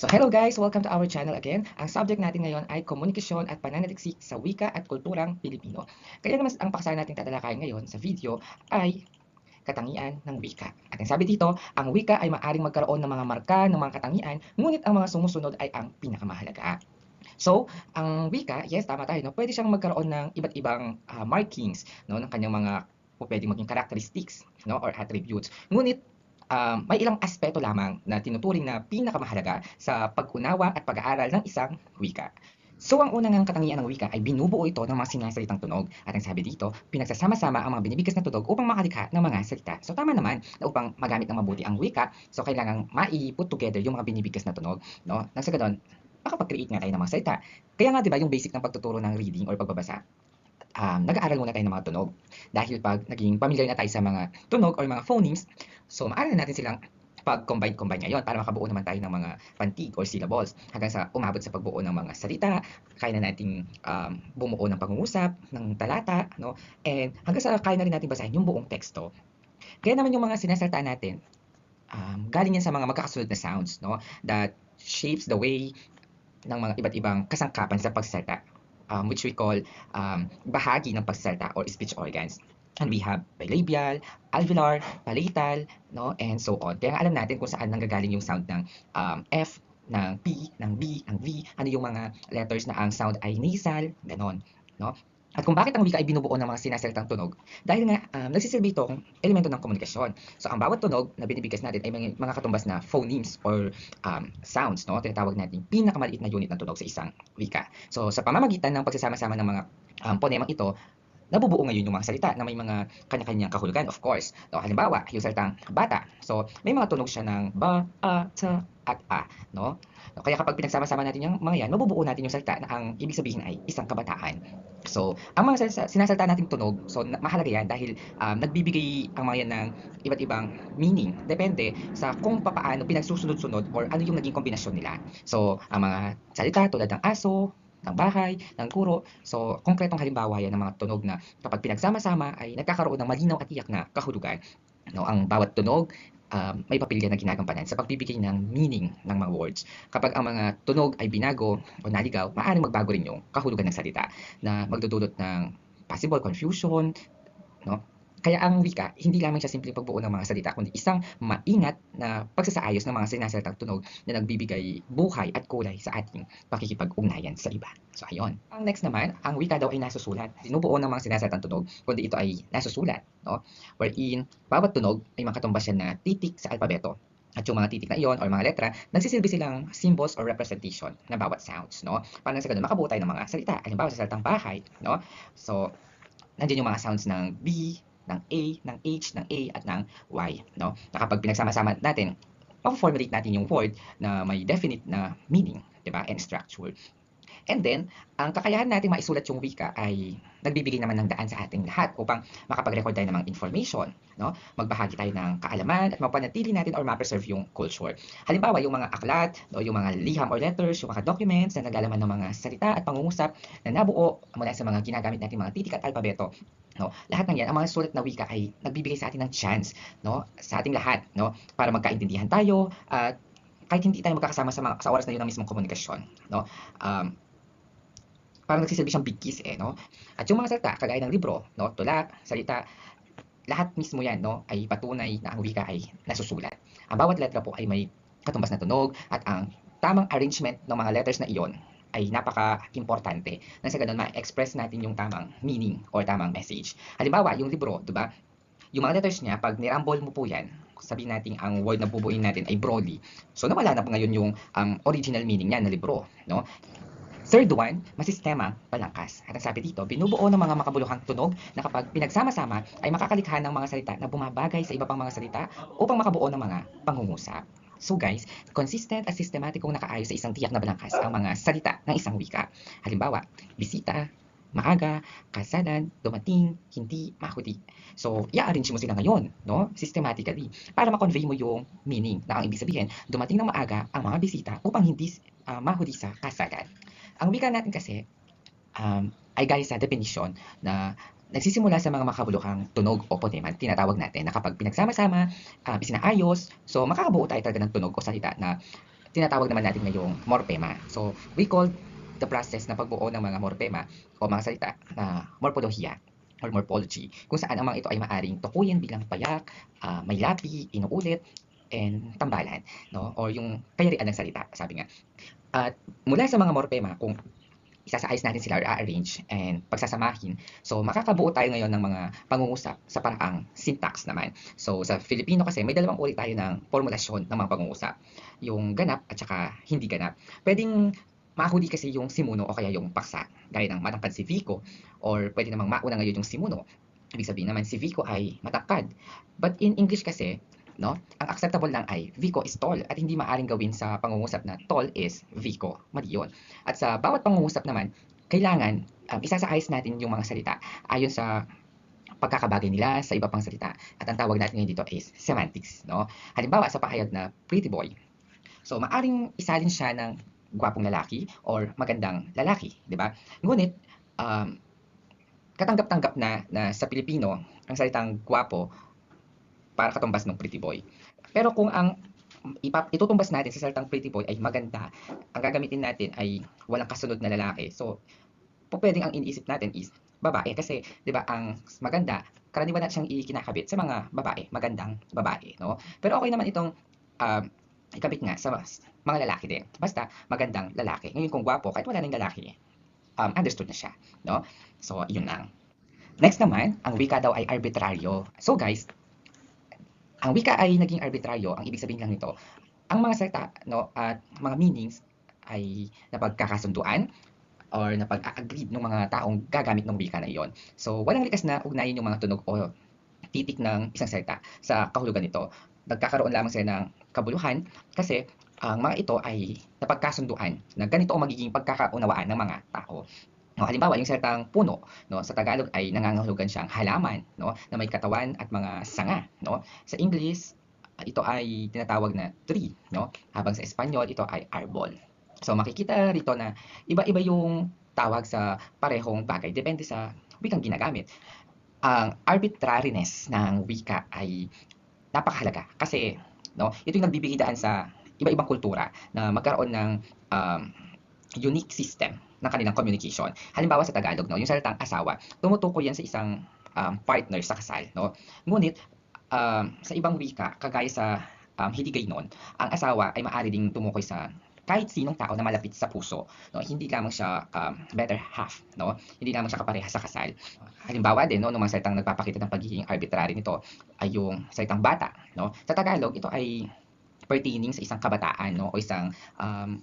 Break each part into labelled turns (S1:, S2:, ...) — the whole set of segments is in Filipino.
S1: So hello guys, welcome to our channel again. Ang subject natin ngayon ay komunikasyon at pananaliksik sa wika at kulturang Pilipino. Kaya naman ang paksa natin tatalakayin ngayon sa video ay katangian ng wika. At ang sabi dito, ang wika ay maaring magkaroon ng mga marka ng mga katangian, ngunit ang mga sumusunod ay ang pinakamahalaga. So, ang wika, yes, tama tayo, no? pwede siyang magkaroon ng iba't ibang ah, markings no? ng kanyang mga o pwede maging characteristics no? or attributes. Ngunit um, may ilang aspeto lamang na tinuturing na pinakamahalaga sa pag-unawa at pag-aaral ng isang wika. So ang unang ang katangian ng wika ay binubuo ito ng mga sinasalitang tunog at ang sabi dito, pinagsasama-sama ang mga binibigas na tunog upang makalikha ng mga salita. So tama naman na upang magamit ng mabuti ang wika, so kailangang mai-put together yung mga binibigas na tunog, no? Nang sa ganun, makapag-create nga tayo ng mga salita. Kaya nga 'di ba yung basic ng pagtuturo ng reading or pagbabasa, um, nag-aaral muna tayo ng mga tunog. Dahil pag naging familiar na tayo sa mga tunog or mga phonemes, so maaari na natin silang pag-combine-combine ngayon para makabuo naman tayo ng mga pantig or syllables hanggang sa umabot sa pagbuo ng mga salita, kaya na nating um, bumuo ng pangungusap, ng talata, no? And hanggang sa kaya na rin natin basahin yung buong teksto. Kaya naman yung mga sinasalita natin, um, galing yan sa mga magkakasunod na sounds, no? That shapes the way ng mga iba't ibang kasangkapan sa pagsalita um, which we call um, bahagi ng pagsalita or speech organs. And we have bilabial, alveolar, palatal, no, and so on. Kaya alam natin kung saan nanggagaling yung sound ng um, F, ng P, ng B, ng V, ano yung mga letters na ang sound ay nasal, ganon. No? At kung bakit ang wika ay binubuo ng mga sinasalitang tunog, dahil nga um, nagsisilbi itong elemento ng komunikasyon. So ang bawat tunog na binibigas natin ay mga, mga katumbas na phonemes or um, sounds, no? tinatawag natin pinakamaliit na unit ng tunog sa isang wika. So sa pamamagitan ng pagsasama-sama ng mga um, ponemang ito, nabubuo ngayon yung mga salita na may mga kanya-kanyang kahulugan, of course. No, halimbawa, yung salitang bata. So, may mga tunog siya ng ba, a, ta, at a. No? no kaya kapag pinagsama-sama natin yung mga yan, mabubuo natin yung salita na ang ibig sabihin ay isang kabataan. So, ang mga sinasalita nating tunog, so mahalaga yan dahil um, nagbibigay ang mga yan ng iba't ibang meaning. Depende sa kung paano pinagsusunod-sunod or ano yung naging kombinasyon nila. So, ang mga salita tulad ng aso, ng bahay, ng kuro. So, konkretong halimbawa yan ng mga tunog na kapag pinagsama-sama ay nagkakaroon ng malinaw at tiyak na kahulugan. No, ang bawat tunog um, may papel yan na ginagampanan sa pagbibigay ng meaning ng mga words. Kapag ang mga tunog ay binago o naligaw, maaaring magbago rin yung kahulugan ng salita na magdudulot ng possible confusion, no? Kaya ang wika, hindi lamang siya simpleng pagbuo ng mga salita, kundi isang maingat na pagsasaayos ng mga sinasalitang tunog na nagbibigay buhay at kulay sa ating pakikipag-ugnayan sa iba. So ayun. Ang next naman, ang wika daw ay nasusulat. Sinubuo ng mga sinasalitang tunog, kundi ito ay nasusulat. No? Wherein, bawat tunog ay makatumbas siya na titik sa alpabeto. At yung mga titik na iyon or mga letra, nagsisilbi silang symbols or representation ng bawat sounds, no? Para sa ganun, makabuo tayo ng mga salita. Halimbawa, sa salitang bahay, no? So, nandiyan yung mga sounds ng B, ng A, ng H, ng A, at ng Y. No? Na kapag pinagsama-sama natin, ma-formulate natin yung word na may definite na meaning, di ba? And structure. And then, ang kakayahan natin maisulat yung wika ay nagbibigay naman ng daan sa ating lahat upang makapag-record tayo ng mga information, no? Magbahagi tayo ng kaalaman at mapanatili natin or ma-preserve yung culture. Halimbawa, yung mga aklat, no, yung mga liham or letters, yung mga documents na naglalaman ng mga salita at pangungusap na nabuo mula sa mga ginagamit natin mga titik at alpabeto. No? Lahat ng yan, ang mga sulat na wika ay nagbibigay sa atin ng chance, no? Sa ating lahat, no? Para magkaintindihan tayo at kahit hindi tayo magkakasama sa, mga, sa oras na yun ng mismong komunikasyon, no? Um, parang nagsisilbi siyang bigkis eh, no? At yung mga salita, kagaya ng libro, no? Tula, salita, lahat mismo yan, no? Ay patunay na ang wika ay nasusulat. Ang bawat letra po ay may katumbas na tunog at ang tamang arrangement ng mga letters na iyon ay napaka-importante na sa ganun ma-express natin yung tamang meaning or tamang message. Halimbawa, yung libro, di ba? Yung mga letters niya, pag nirambol mo po yan, sabihin natin ang word na bubuin natin ay broly. So nawala na po ngayon yung um, original meaning niya na libro, no? Third one, masistema, palangkas. At ang sabi dito, binubuo ng mga makabuluhang tunog na kapag pinagsama-sama ay makakalikha ng mga salita na bumabagay sa iba pang mga salita upang makabuo ng mga pangungusap. So guys, consistent at systematikong nakaayos sa isang tiyak na balangkas ang mga salita ng isang wika. Halimbawa, bisita, maaga, kasalan, dumating, hindi, mahuli. So, i-arrange mo sila ngayon, no? Systematically, para ma-convey mo yung meaning na ang ibig sabihin, dumating ng maaga ang mga bisita upang hindi uh, mahuli sa kasalan. Ang wika natin kasi um, ay gaya sa definition na nagsisimula sa mga makabuluhang tunog o poneman, tinatawag natin na kapag pinagsama-sama, uh, isinaayos, so makakabuo tayo talaga ng tunog o salita na tinatawag naman natin ngayong morpema. So, we call the process na pagbuo ng mga morpema o mga salita na morpolohiya or morphology, kung saan ang mga ito ay maaring tukuyin bilang payak, uh, may lapi, inuulit, and tambalan, no? Or yung kayarian ng salita, sabi nga. At mula sa mga morpema, kung isasaayos natin sila or arrange and pagsasamahin. So, makakabuo tayo ngayon ng mga pangungusap sa paraang syntax naman. So, sa Filipino kasi, may dalawang uri tayo ng formulasyon ng mga pangungusap. Yung ganap at saka hindi ganap. Pwedeng mahuli kasi yung simuno o kaya yung paksa, gaya ng matangkad si Vico, or pwede namang mauna ngayon yung simuno. Ibig sabihin naman si Vico ay matangkad. But in English kasi, no? Ang acceptable lang ay Vico is tall at hindi maaring gawin sa pangungusap na tall is Vico. Mali yun. At sa bawat pangungusap naman, kailangan um, isasaayos natin yung mga salita ayon sa pagkakabagay nila sa iba pang salita. At ang tawag natin ngayon dito is semantics. No? Halimbawa sa pahayag na pretty boy. So maaring isalin siya ng gwapong lalaki or magandang lalaki, di ba? Ngunit um, katanggap-tanggap na na sa Pilipino ang salitang gwapo para katumbas ng pretty boy. Pero kung ang ipap itutumbas natin sa salitang pretty boy ay maganda, ang gagamitin natin ay walang kasunod na lalaki. So, pwedeng ang iniisip natin is babae kasi 'di ba ang maganda karaniwan natin siyang ikinakabit sa mga babae, magandang babae, no? Pero okay naman itong uh, ikabit nga sa mga lalaki din. Basta magandang lalaki. Ngayon kung gwapo, kahit wala nang lalaki, um, understood na siya, no? So, yun lang. Next naman, ang wika daw ay arbitraryo. So guys, ang wika ay naging arbitraryo, ang ibig sabihin lang nito, ang mga salita no, at mga meanings ay napagkakasunduan or napag-agree ng mga taong gagamit ng wika na iyon. So, walang likas na ugnayan yung mga tunog o titik ng isang salita sa kahulugan nito. Nagkakaroon lamang sila ng kabuluhan kasi ang mga ito ay napagkasunduan na ganito ang magiging pagkakaunawaan ng mga tao. No, halimbawa, yung salitang puno, no, sa Tagalog ay nangangahulugan siyang halaman, no, na may katawan at mga sanga, no. Sa English, ito ay tinatawag na tree, no, habang sa Espanyol ito ay arbol. So makikita rito na iba-iba yung tawag sa parehong bagay depende sa wikang ginagamit. Ang arbitrariness ng wika ay napakahalaga kasi no, ito yung nagbibigay sa iba-ibang kultura na magkaroon ng um, unique system ng kanilang communication. Halimbawa sa Tagalog, no, yung salitang asawa, tumutukoy yan sa isang um, partner sa kasal. No? Ngunit, um, sa ibang wika, kagaya sa um, Hiligay noon, ang asawa ay maaari ding tumukoy sa kahit sinong tao na malapit sa puso, no, hindi lamang siya um, better half, no, hindi lamang siya kapareha sa kasal. Halimbawa din, no, ng mga salitang nagpapakita ng pagiging arbitrary nito ay yung salitang bata, no. Sa Tagalog, ito ay pertaining sa isang kabataan, no, o isang um,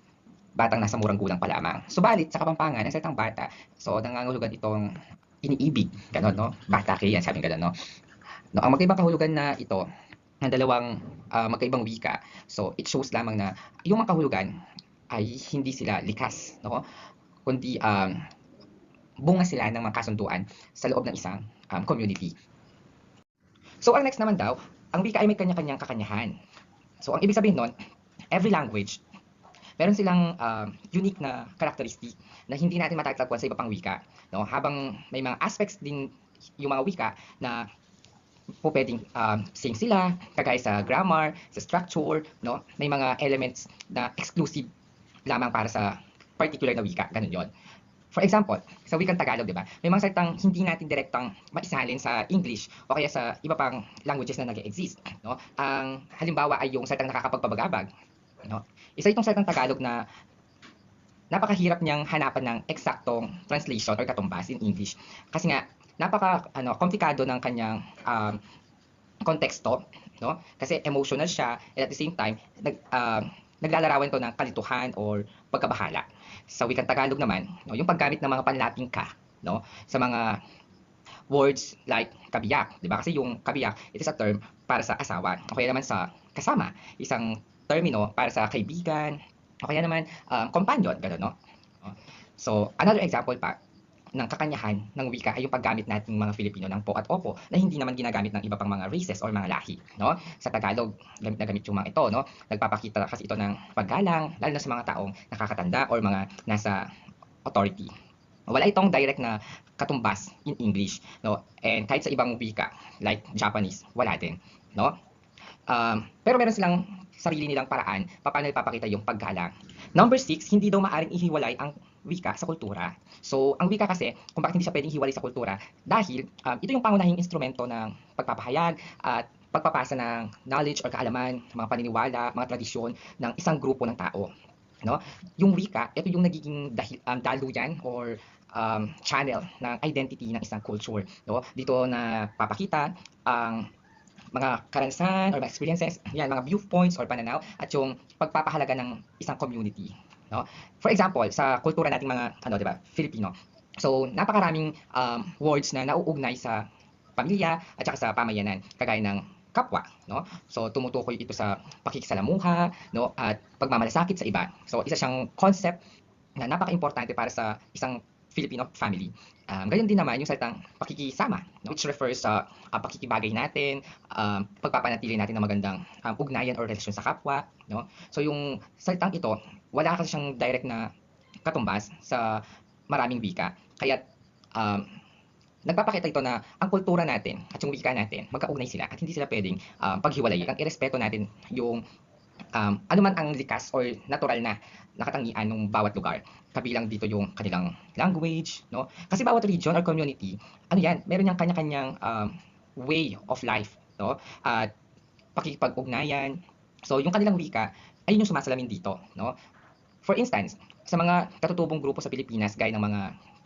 S1: batang nasa murang gulang pa lamang. Subalit, sa Kapampangan, ang salitang bata, so nangangahulugan itong iniibig, gano'n, no? Bata kaya, sabi gano'n, no? no? Ang magkaibang kahulugan na ito, ng dalawang uh, magkaibang wika, so it shows lamang na yung mga kahulugan ay hindi sila likas, no? Kundi um, bunga sila ng mga kasunduan sa loob ng isang um, community. So, ang next naman daw, ang wika ay may kanya-kanyang kakanyahan. So, ang ibig sabihin nun, every language meron silang uh, unique na characteristic na hindi natin matatagpuan sa iba pang wika. No? Habang may mga aspects din yung mga wika na po pwedeng uh, same sila, kagaya sa grammar, sa structure, no? may mga elements na exclusive lamang para sa particular na wika, ganun yon. For example, sa wikang Tagalog, di ba? May mga salitang hindi natin direktang maisalin sa English o kaya sa iba pang languages na nag-exist, no? Ang halimbawa ay yung salitang nakakapagpabagabag, no? Isa itong salitang Tagalog na napakahirap niyang hanapan ng eksaktong translation or katumbas in English. Kasi nga, napaka ano, komplikado ng kanyang um, konteksto, no? Kasi emotional siya and at the same time, nag, uh, naglalarawan to ng kalituhan or pagkabahala. Sa wikang Tagalog naman, no, yung paggamit ng mga panlaping ka, no, sa mga words like kabiyak, 'di ba? Kasi yung kabiyak, it is a term para sa asawa. O kaya naman sa kasama, isang termino para sa kaibigan, o kaya naman um, companion, gano'n, no? So, another example pa ng kakanyahan ng wika ay yung paggamit nating mga Filipino ng po at opo na hindi naman ginagamit ng iba pang mga races or mga lahi, no? Sa Tagalog, gamit na gamit yung mga ito, no? Nagpapakita kasi ito ng paggalang, lalo na sa mga taong nakakatanda or mga nasa authority. Wala itong direct na katumbas in English, no? And kahit sa ibang wika, like Japanese, wala din, no? Um, pero meron silang sarili nilang paraan paano ipapakita yung paggalang. Number six, hindi daw maaring ihiwalay ang wika sa kultura. So, ang wika kasi, kung bakit hindi siya pwedeng hiwalay sa kultura, dahil um, ito yung pangunahing instrumento ng pagpapahayag at pagpapasa ng knowledge or kaalaman, mga paniniwala, mga tradisyon ng isang grupo ng tao. No? Yung wika, ito yung nagiging dahil, um, daluyan or um, channel ng identity ng isang culture. No? Dito na papakita ang mga karanasan or mga experiences, yan, mga viewpoints or pananaw at yung pagpapahalaga ng isang community. No? For example, sa kultura nating mga ano, 'di ba, Filipino. So, napakaraming um, words na nauugnay sa pamilya at saka sa pamayanan, kagaya ng kapwa, no? So, tumutukoy ito sa pakikisalamuha, no, at pagmamalasakit sa iba. So, isa siyang concept na napaka-importante para sa isang Filipino family. Um, gayon din naman yung salitang pakikisama, no? which refers sa uh, pakikibagay natin, um, pagpapanatili natin ng magandang um, ugnayan or relasyon sa kapwa. No? So yung salitang ito, wala kasi siyang direct na katumbas sa maraming wika. Kaya um, nagpapakita ito na ang kultura natin at yung wika natin, magkaugnay sila at hindi sila pwedeng um, paghiwalay. Ang irespeto natin yung um, ano man ang likas or natural na nakatangian ng bawat lugar. Kabilang dito yung kanilang language, no? Kasi bawat region or community, ano yan, meron yung kanya-kanyang um, way of life, no? At pakikipag-ugnayan. So, yung kanilang wika, ayun yung sumasalamin dito, no? For instance, sa mga katutubong grupo sa Pilipinas, gaya ng mga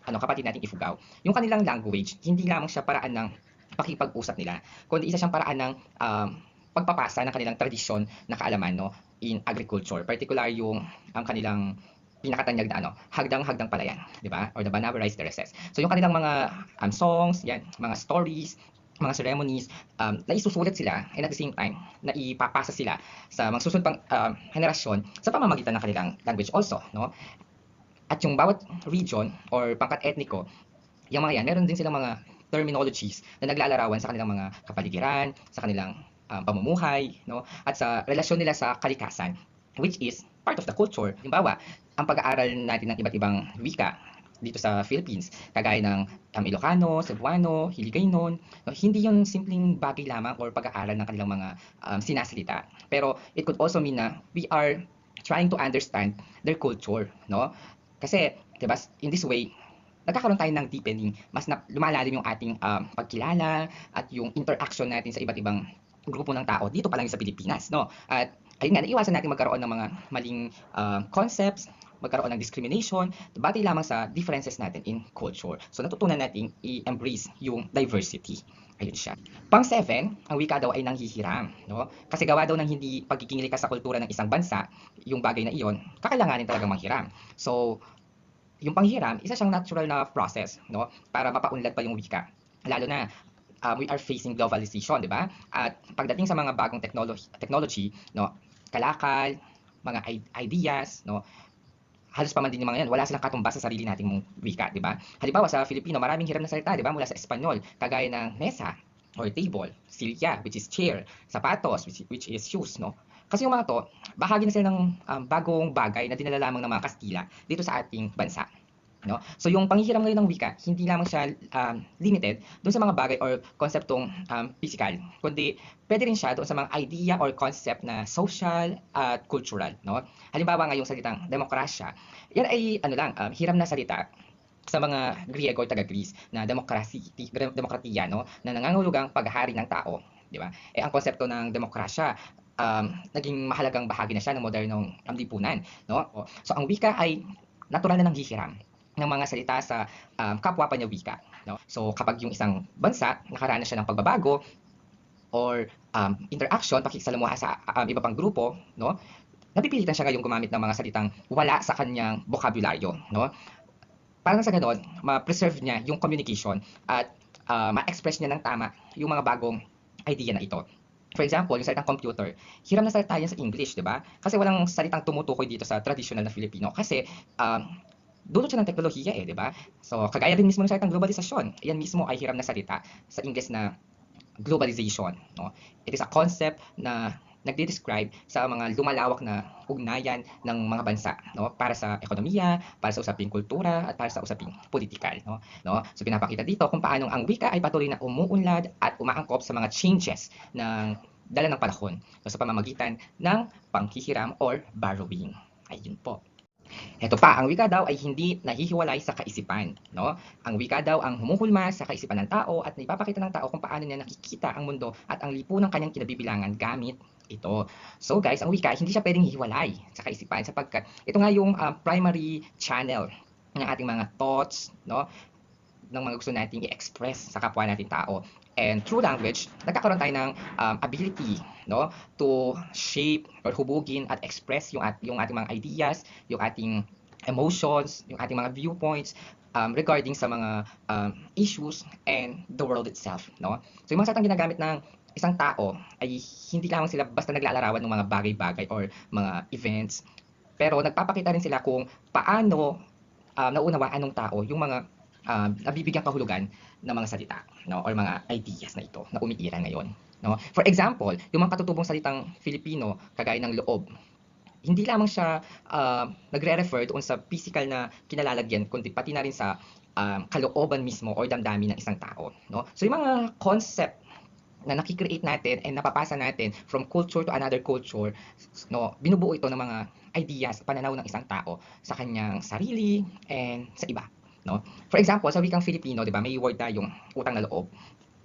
S1: ano, kapatid nating Ifugao, yung kanilang language, hindi lamang siya paraan ng pakipag-usap nila, kundi isa siyang paraan ng um, pagpapasa ng kanilang tradisyon na kaalaman no, in agriculture. Particular yung ang kanilang pinakatanyag na ano, hagdang-hagdang palayan, di ba? Or the Banabarized Terraces. So yung kanilang mga um, songs, yan, mga stories, mga ceremonies, um, na isusulat sila and at the same time, na ipapasa sila sa mga susunod pang um, henerasyon sa pamamagitan ng kanilang language also, no? At yung bawat region or pangkat etniko, yung mga yan, meron din silang mga terminologies na naglalarawan sa kanilang mga kapaligiran, sa kanilang um, pamumuhay, no? at sa relasyon nila sa kalikasan, which is part of the culture. Halimbawa, ang pag-aaral natin ng iba't ibang wika dito sa Philippines, kagaya ng um, Ilocano, Cebuano, Hiligaynon, no, hindi yung simpleng bagay lamang or pag-aaral ng kanilang mga um, sinasalita. Pero it could also mean na we are trying to understand their culture, no? Kasi, 'di ba, in this way, nagkakaroon tayo ng deepening, mas na, lumalalim yung ating um, pagkilala at yung interaction natin sa iba't ibang grupo ng tao dito pa lang sa Pilipinas, no? At ayun nga, naiwasan natin magkaroon ng mga maling uh, concepts, magkaroon ng discrimination, batay lamang sa differences natin in culture. So natutunan natin i-embrace yung diversity. Ayun siya. Pang seven, ang wika daw ay nanghihiram. No? Kasi gawa daw ng hindi pagiging sa kultura ng isang bansa, yung bagay na iyon, kakailanganin talagang manghiram. So, yung panghiram, isa siyang natural na process no? para mapaunlad pa yung wika. Lalo na um, we are facing globalization, di ba? At pagdating sa mga bagong technology, technology no, kalakal, mga ideas, no, halos pa man din yung mga yan, wala silang katumbas sa sarili nating mong wika, di ba? Halimbawa sa Filipino, maraming hiram na salita, di ba? Mula sa Espanyol, kagaya ng mesa or table, silya, which is chair, sapatos, which, which is shoes, no? Kasi yung mga to, bahagi na sila ng um, bagong bagay na dinala lamang ng mga Kastila dito sa ating bansa. No? So yung panghihiram ngayon ng wika, hindi lamang siya um, limited doon sa mga bagay or konseptong um, physical, kundi pwede rin siya doon sa mga idea or concept na social at cultural. No? Halimbawa ngayong salitang demokrasya, yan ay ano lang, um, hiram na salita sa mga Griego taga Greece na demokrasi, demokratiya no, na nangangulugang paghahari ng tao, di ba? Eh ang konsepto ng demokrasya um, naging mahalagang bahagi na siya ng modernong lipunan, no? So ang wika ay natural na nanghihiram ng mga salita sa um, kapwa pa niya wika. No? So kapag yung isang bansa nakaranas siya ng pagbabago or um, interaction, pakikisalamuha sa um, iba pang grupo, no? napipilitan siya ngayong gumamit ng mga salitang wala sa kanyang bokabularyo. No? Para sa ganon, ma-preserve niya yung communication at uh, ma-express niya ng tama yung mga bagong idea na ito. For example, yung salitang computer, hiram na salita yan sa English, di ba? Kasi walang salitang tumutukoy dito sa traditional na Filipino. Kasi um, dulot siya ng teknolohiya eh, di ba? So, kagaya din mismo ng salitang globalisasyon. Yan mismo ay hiram na salita sa English na globalization. No? It is a concept na nagde-describe sa mga lumalawak na ugnayan ng mga bansa no para sa ekonomiya, para sa usaping kultura at para sa usaping politikal no no so pinapakita dito kung paano ang wika ay patuloy na umuunlad at umaangkop sa mga changes ng dala ng panahon so, sa pamamagitan ng panghihiram or borrowing. Ayun po. Ito pa, ang wika daw ay hindi nahihiwalay sa kaisipan. No? Ang wika daw ang humuhulma sa kaisipan ng tao at ipapakita ng tao kung paano niya nakikita ang mundo at ang lipunang kanyang kinabibilangan gamit ito. So guys, ang wika hindi siya pwedeng hihiwalay sa kaisipan sapagkat ito nga yung uh, primary channel ng ating mga thoughts, no? ng mga gusto nating i-express sa kapwa nating tao. And through language, nagkakaroon tayo ng um, ability no, to shape or hubugin at express yung, at, yung ating mga ideas, yung ating emotions, yung ating mga viewpoints um, regarding sa mga um, issues and the world itself. No? So yung mga salitang ginagamit ng isang tao ay hindi lamang sila basta naglalarawan ng mga bagay-bagay or mga events, pero nagpapakita rin sila kung paano uh, naunawaan ng tao yung mga uh, nabibigyang kahulugan ng mga salita no or mga ideas na ito na umiiral ngayon no for example yung mga katutubong salitang Filipino kagaya ng loob hindi lamang siya uh, nagre-refer doon sa physical na kinalalagyan kundi pati na rin sa um, kalooban mismo or damdamin ng isang tao no so yung mga concept na nakikreate natin and napapasa natin from culture to another culture, no, binubuo ito ng mga ideas, pananaw ng isang tao sa kanyang sarili and sa iba. No? For example, sa wikang Filipino, 'di ba, may word tayong utang na loob.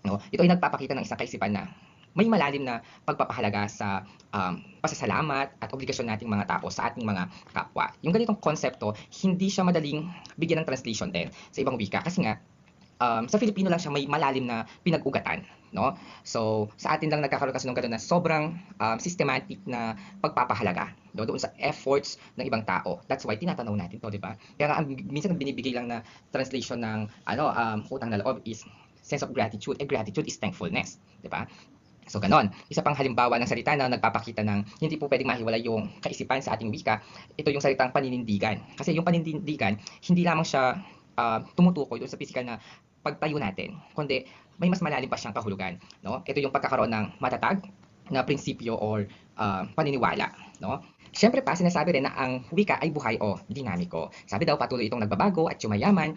S1: No? Ito ay nagpapakita ng isang kaisipan na may malalim na pagpapahalaga sa um, pasasalamat at obligasyon nating mga tao sa ating mga kapwa. Yung ganitong konsepto, hindi siya madaling bigyan ng translation din sa ibang wika kasi nga um, sa Filipino lang siya may malalim na pinag-ugatan no? So, sa atin lang nagkakaroon kasi ng ganun na sobrang um, systematic na pagpapahalaga no? doon sa efforts ng ibang tao. That's why tinatanaw natin to, di ba? Kaya nga, minsan binibigay lang na translation ng ano, um, utang na loob is sense of gratitude. Eh, gratitude is thankfulness, di ba? So, ganon. Isa pang halimbawa ng salita na nagpapakita ng hindi po pwedeng mahiwalay yung kaisipan sa ating wika, ito yung salitang paninindigan. Kasi yung paninindigan, hindi lamang siya uh, tumutukoy doon sa physical na pagtayo natin, kundi may mas malalim pa siyang kahulugan. No? Ito yung pagkakaroon ng matatag na prinsipyo or uh, paniniwala. No? Siyempre pa, sinasabi rin na ang wika ay buhay o dinamiko. Sabi daw patuloy itong nagbabago at yumayaman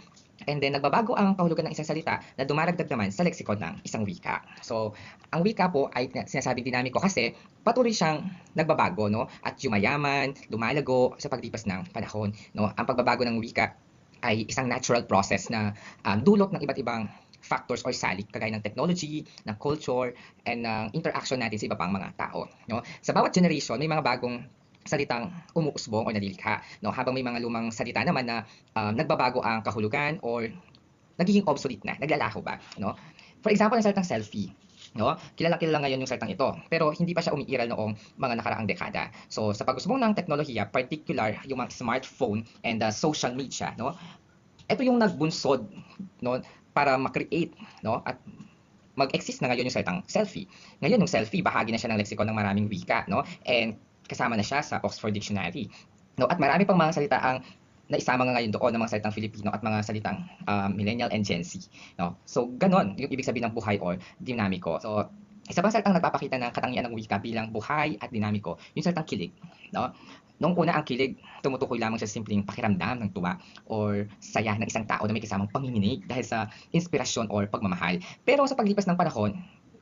S1: And then, nagbabago ang kahulugan ng isang salita na dumaragdag naman sa leksikon ng isang wika. So, ang wika po ay sinasabing dinamiko kasi patuloy siyang nagbabago, no? At yumayaman, lumalago sa paglipas ng panahon, no? Ang pagbabago ng wika ay isang natural process na um, dulot ng iba't ibang factors or salik kagaya ng technology, ng culture, and ng interaction natin sa iba pang mga tao. No? Sa bawat generation, may mga bagong salitang umuusbong o nalilikha. No? Habang may mga lumang salita naman na um, nagbabago ang kahulugan or nagiging obsolete na, naglalaho ba. No? For example, ang salitang selfie. No? Kilala kilala ngayon yung salitang ito, pero hindi pa siya umiiral noong mga nakaraang dekada. So sa pag-usbong ng teknolohiya, particular yung mga smartphone and uh, social media, no? Ito yung nagbunsod no para ma-create no at mag-exist na ngayon yung salitang selfie. Ngayon yung selfie bahagi na siya ng lexicon ng maraming wika no and kasama na siya sa Oxford Dictionary. No at marami pang mga salita ang naisama nga ngayon doon ng mga salitang Filipino at mga salitang uh, millennial and Gen Z. No? So, ganon yung ibig sabihin ng buhay or dinamiko. So, isa pang salitang nagpapakita ng katangian ng wika bilang buhay at dinamiko, yung salitang kilig. No? Noong una ang kilig, tumutukoy lamang sa simpleng pakiramdam ng tuwa or saya ng isang tao na may kasamang panginginig dahil sa inspirasyon or pagmamahal. Pero sa paglipas ng panahon,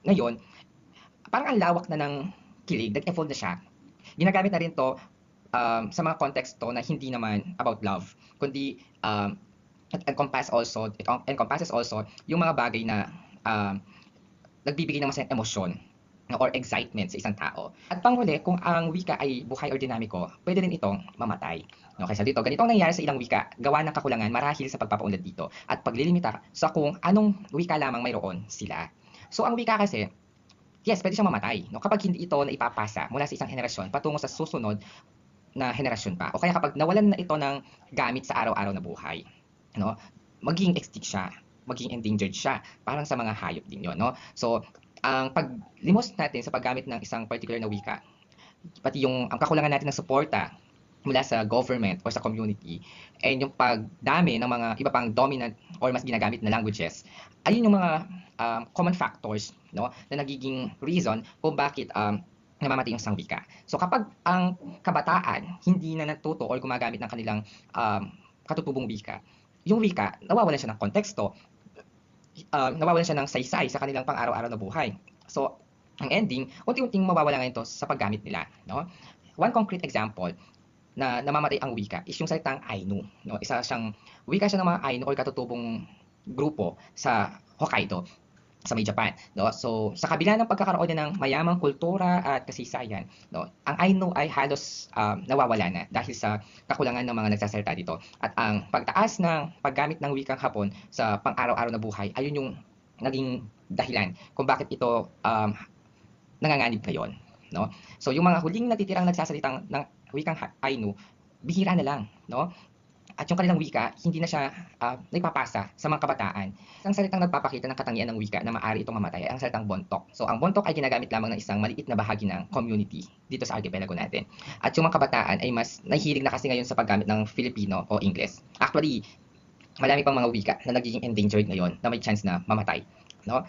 S1: ngayon, parang ang lawak na ng kilig, nag-evolve na siya. Ginagamit na rin to um, sa mga konteksto na hindi naman about love, kundi um, it encompass also, it encompasses also yung mga bagay na um, nagbibigay ng masayang emosyon or excitement sa isang tao. At panghuli, kung ang wika ay buhay or dinamiko, pwede rin itong mamatay. Okay, so dito, ganito ang nangyayari sa ilang wika, gawa ng kakulangan marahil sa pagpapaunlad dito at paglilimita sa kung anong wika lamang mayroon sila. So ang wika kasi, yes, pwede siyang mamatay. No? Kapag hindi ito na ipapasa mula sa isang henerasyon patungo sa susunod na henerasyon pa. O kaya kapag nawalan na ito ng gamit sa araw-araw na buhay, no? magiging extinct siya maging endangered siya. Parang sa mga hayop din yon no? So, ang paglimos natin sa paggamit ng isang particular na wika, pati yung ang kakulangan natin ng suporta mula sa government or sa community and yung pagdami ng mga iba pang dominant or mas ginagamit na languages ayun yung mga um, common factors no na nagiging reason kung bakit um, namamatay yung isang wika. So kapag ang kabataan hindi na natuto or gumagamit ng kanilang um, katutubong wika, yung wika nawawalan siya ng konteksto, uh, nawawalan siya ng saysay sa kanilang pang-araw-araw na buhay. So, ang ending, unti-unting mawawala ngayon to sa paggamit nila. No? One concrete example na namamatay ang wika is yung salitang Ainu. No? Isa siyang, wika siya ng mga Ainu or katutubong grupo sa Hokkaido sa may Japan, no? So, sa kabila ng pagkakaroon niya ng mayamang kultura at kasaysayan, no, ang Ainu ay halos um, nawawala na dahil sa kakulangan ng mga nagsasalita dito. At ang pagtaas ng paggamit ng wikang Hapon sa pang-araw-araw na buhay, ayun yung naging dahilan kung bakit ito um, nanganganib ngayon, no? So, yung mga huling natitirang nagsasalitang ng wikang Ainu, bihira na lang, no? At yung kanilang wika, hindi na siya uh, nagpapasa sa mga kabataan. Ang salitang nagpapakita ng katangian ng wika na maaari itong mamatay ay ang salitang bontok. So ang bontok ay ginagamit lamang ng isang maliit na bahagi ng community dito sa archipelago natin. At yung mga kabataan ay mas nahihilig na kasi ngayon sa paggamit ng Filipino o English. Actually, marami pang mga wika na nagiging endangered ngayon na may chance na mamatay. No?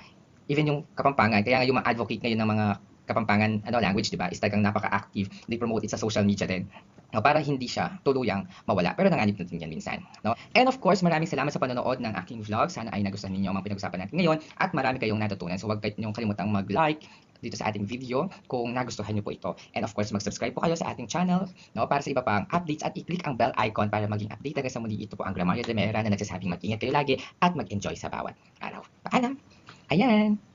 S1: Even yung Kapampangan, kaya yung mga advocate ngayon ng mga Kapampangan ano, language, di ba, is talagang napaka-active. They promote it sa social media din. No, para hindi siya tuluyang mawala. Pero nanganib natin yan minsan. No? And of course, maraming salamat sa panonood ng aking vlog. Sana ay nagustuhan ninyo ang mga pinag-usapan natin ngayon at marami kayong natutunan. So huwag kayong kalimutang mag-like dito sa ating video kung nagustuhan niyo po ito. And of course, mag-subscribe po kayo sa ating channel no, para sa iba pang updates at i-click ang bell icon para maging updated sa muli. Ito po ang Gramario de Mera na nagsasabing mag-ingat kayo lagi at mag-enjoy sa bawat araw. Paalam! Ayan!